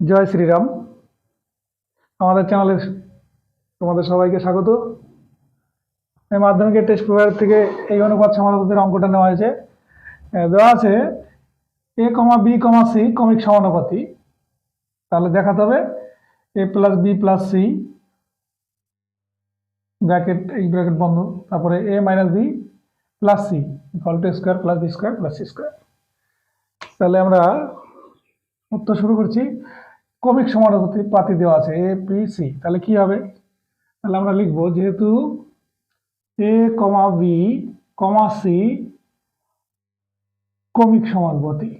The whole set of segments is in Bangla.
জয় শ্রীরাম। আমাদের চ্যানেলে তোমাদের সবাইকে স্বাগত। মাধ্যমিকের টেস্ট পেপার থেকে এই অনুপাত সমানুপাতের অঙ্কটা নেওয়া হয়েছে। দেওয়া আছে A comma B comma C comic সমানুপাতি। তাহলে দেখাতে হবে A plus B plus C bracket এই ব্র্যাকেট বন্ধ। তারপরে A minus B plus C equal to square plus B square plus C square তাহলে আমরা উত্তর শুরু করছি। কমিক সমানুপাতি পাতি দেওয়া আছে এ পি সি তাহলে কি হবে? তাহলে আমরা লিখব, যেহেতু A comma B comma C comic সমানুপাতি।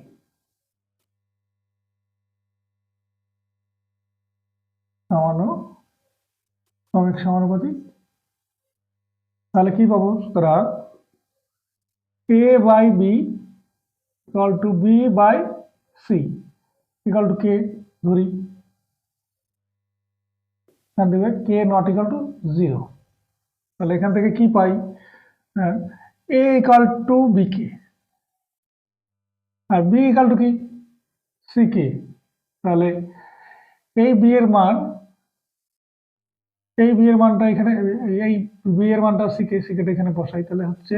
সমানু কমিক সমানুপাতি। তাহলে কি পাবো? সুতরাং A by B equal to B by C equal to K ধরি। এখান থেকে K not equal to zero তাহলে এখান থেকে কি পাই? A equal to B K R B equal to কি? সি কে তাহলে এই বি এর মান, এই বি এর মানটা এখানে, এই বি এর মানটা সি কে সি কেটা এখানে বসাই। তাহলে হচ্ছে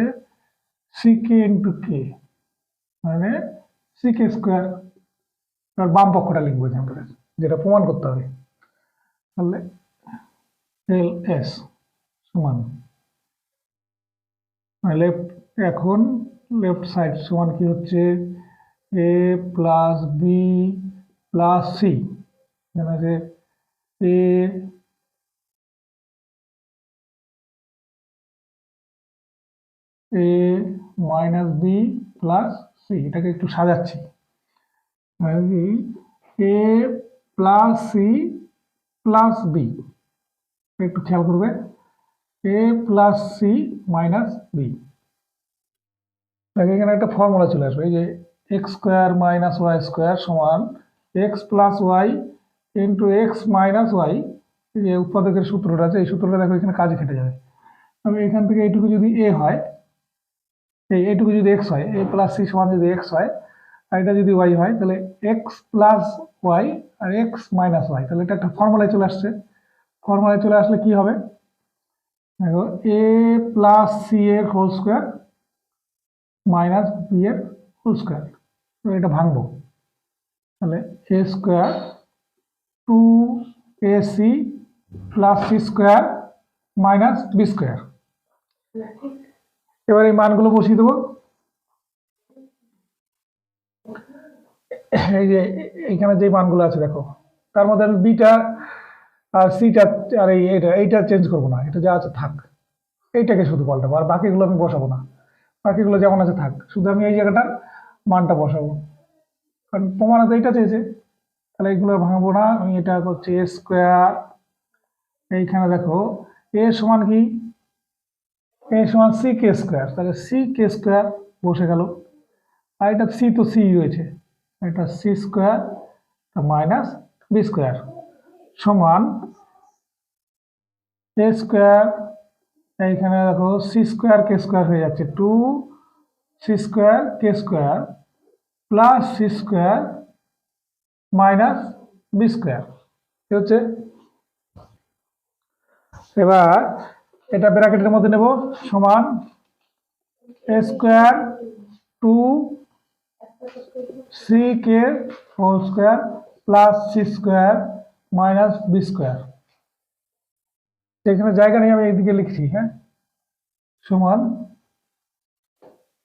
সি কে ইন্টু কে মানে সি কে স্কোয়ার এবার বাম পক্ষটা লিখব থেকে, যেটা প্রমাণ করতে হবে। তাহলে এল এস সমান লেফট এখন লেফট সাইড সমান কি হচ্ছে? A plus B plus C এখানে আছে A A minus B plus C এটাকে একটু সাজাচ্ছি। A plus C plus B. একটু খেয়াল করবে। A plus C minus B. দেখো এখানে একটা ফর্মুলা চলে আসবে। এই যে X square minus Y square সমান X plus Y into X minus Y. যে উৎপাদকের সূত্রটা আছে, এই সূত্রটা দেখো এখানে কাজে খেটে যাবে। আমি এখান থেকে এইটুকু যদি এ হয়, এই এইটুকু যদি এক্স হয়, এ প্লাস সি সমান যদি এক্স হয় আর এটা যদি ওয়াই হয়, তাহলে এক্স প্লাস ওয়াই আর এক্স মাইনাস ওয়াই তাহলে এটা একটা ফর্মুলায় চলে আসছে। ফর্মুলায় চলে আসলে কি হবে? দেখো এ প্লাস সি এর হোল স্কোয়ার মাইনাস বি এর হোল স্কোয়ার এটা ভাঙবো। তাহলে A square two A C plus C square minus B square এবার এই মানগুলো বসিয়ে দেবো। এই যে এইখানে যে মানগুলো আছে, দেখো। তার মধ্যে আমি বিটা আর সিটা আর এই এইটা এইটা চেঞ্জ করব না। এটা যা আছে থাক। এইটাকে শুধু পাল্টাবো, আর বাকিগুলো আমি বসাবো না। বাকিগুলো যেমন আছে থাক। শুধু আমি এই জায়গাটার মানটা বসাবো। কারণ প্রমাণে তো এইটা চেয়েছে। তাহলে এইগুলো ভাঙবো না। আমি এটা করছি এ স্কোয়ার এইখানে দেখো এ সমান কি? এ সমান সি কে স্কোয়ার তাহলে সি কে স্কোয়ার বসে গেল। আর এটা সি তো সি রয়েছে। এটা C square minus B square সমান এ স্কোয়ার এইখানে দেখো সি স্কোয়ার কে স্কোয়ার হয়ে যাচ্ছে two C square K square plus C square minus B square কি হচ্ছে? এবার এটা ব্র্যাকেটের মধ্যে নেব, সমান A square two C K whole square plus C square minus B square এখানে জায়গা নেই আমি এইদিকে লিখছি হ্যাঁ? সমান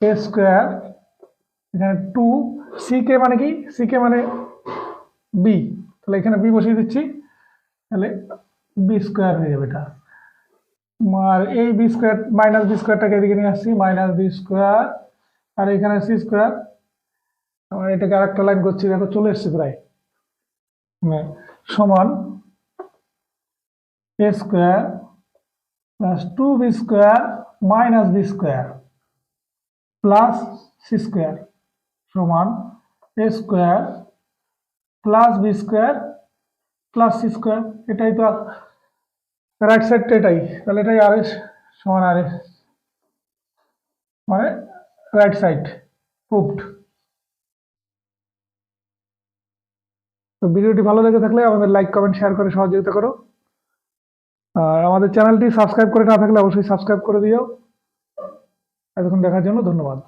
এ স্কোয়ার এখানে টু সি কে মানে কি? সি কে মানে বি তাহলে এখানে বি বসিয়ে দিচ্ছি, তাহলে বি স্কোয়ার হয়ে যাবে এটা। আর এই বি স্কোয়ার মাইনাস বি স্কোয়ারটাকে এদিকে নিয়ে আসছি মাইনাস বি স্কোয়ার আর এখানে সি স্কোয়ার আমরা এটাকে আরেকটা লাইন করছি, দেখো চলে এসছে প্রায়। মানে সমান A square plus two B square minus B square plus C square সমান A square plus B square plus C square এটাই তো রাইট সাইডটা এটাই। তাহলে এটাই আর এস সমান আর এস মানে রাইট সাইড প্রুভড তো ভিডিওটি ভালো লেগে থাকলে আমাদের লাইক কমেন্ট শেয়ার করে সহযোগিতা করো। আর আমাদের চ্যানেলটি সাবস্ক্রাইব করে না থাকলে অবশ্যই সাবস্ক্রাইব করে দিও। এতক্ষণ দেখার জন্য ধন্যবাদ।